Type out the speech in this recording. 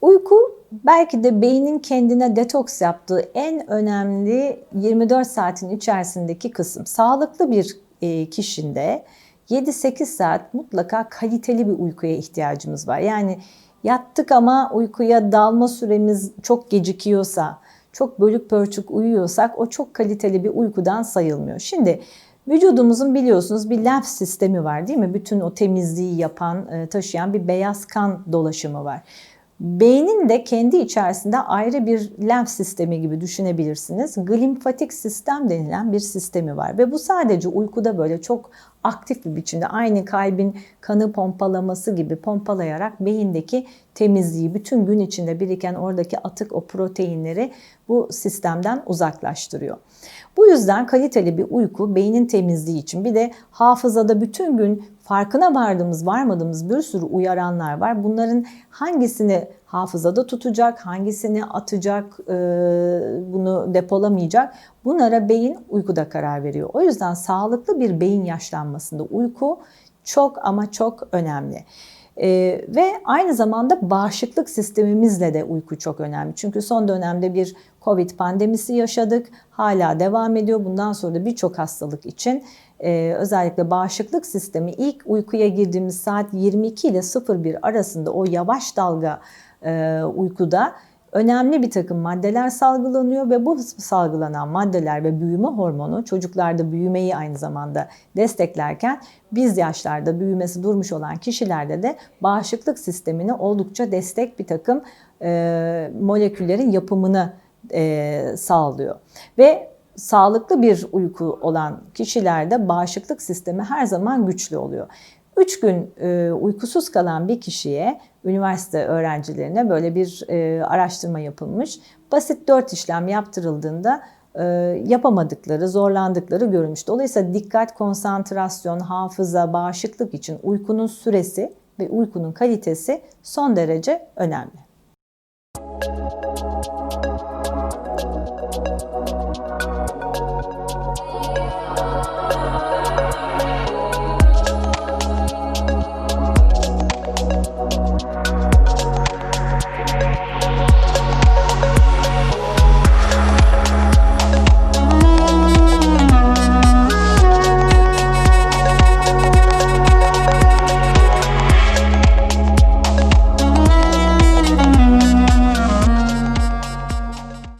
Uyku belki de beynin kendine detoks yaptığı en önemli 24 saatin içerisindeki kısım. Sağlıklı bir e, kişinde 7-8 saat mutlaka kaliteli bir uykuya ihtiyacımız var. Yani yattık ama uykuya dalma süremiz çok gecikiyorsa, çok bölük pörçük uyuyorsak o çok kaliteli bir uykudan sayılmıyor. Şimdi vücudumuzun biliyorsunuz bir lenf sistemi var değil mi? Bütün o temizliği yapan, e, taşıyan bir beyaz kan dolaşımı var. Beynin de kendi içerisinde ayrı bir lenf sistemi gibi düşünebilirsiniz. Glimfatik sistem denilen bir sistemi var ve bu sadece uykuda böyle çok aktif bir biçimde aynı kalbin kanı pompalaması gibi pompalayarak beyindeki temizliği bütün gün içinde biriken oradaki atık o proteinleri bu sistemden uzaklaştırıyor. Bu yüzden kaliteli bir uyku beynin temizliği için bir de hafızada bütün gün farkına vardığımız varmadığımız bir sürü uyaranlar var. Bunların hangisini hafızada tutacak, hangisini atacak, bunu depolamayacak bunlara beyin uykuda karar veriyor. O yüzden sağlıklı bir beyin yaşlanmasında uyku çok ama çok önemli. Ee, ve aynı zamanda bağışıklık sistemimizle de uyku çok önemli. Çünkü son dönemde bir Covid pandemisi yaşadık. Hala devam ediyor. Bundan sonra da birçok hastalık için e, özellikle bağışıklık sistemi ilk uykuya girdiğimiz saat 22 ile 01 arasında o yavaş dalga e, uykuda önemli bir takım maddeler salgılanıyor ve bu salgılanan maddeler ve büyüme hormonu çocuklarda büyümeyi aynı zamanda desteklerken biz yaşlarda büyümesi durmuş olan kişilerde de bağışıklık sistemine oldukça destek bir takım e, moleküllerin yapımını e, sağlıyor. Ve sağlıklı bir uyku olan kişilerde bağışıklık sistemi her zaman güçlü oluyor. 3 gün e, uykusuz kalan bir kişiye, üniversite öğrencilerine böyle bir e, araştırma yapılmış. Basit 4 işlem yaptırıldığında e, yapamadıkları, zorlandıkları görülmüş. Dolayısıyla dikkat, konsantrasyon, hafıza, bağışıklık için uykunun süresi ve uykunun kalitesi son derece önemli.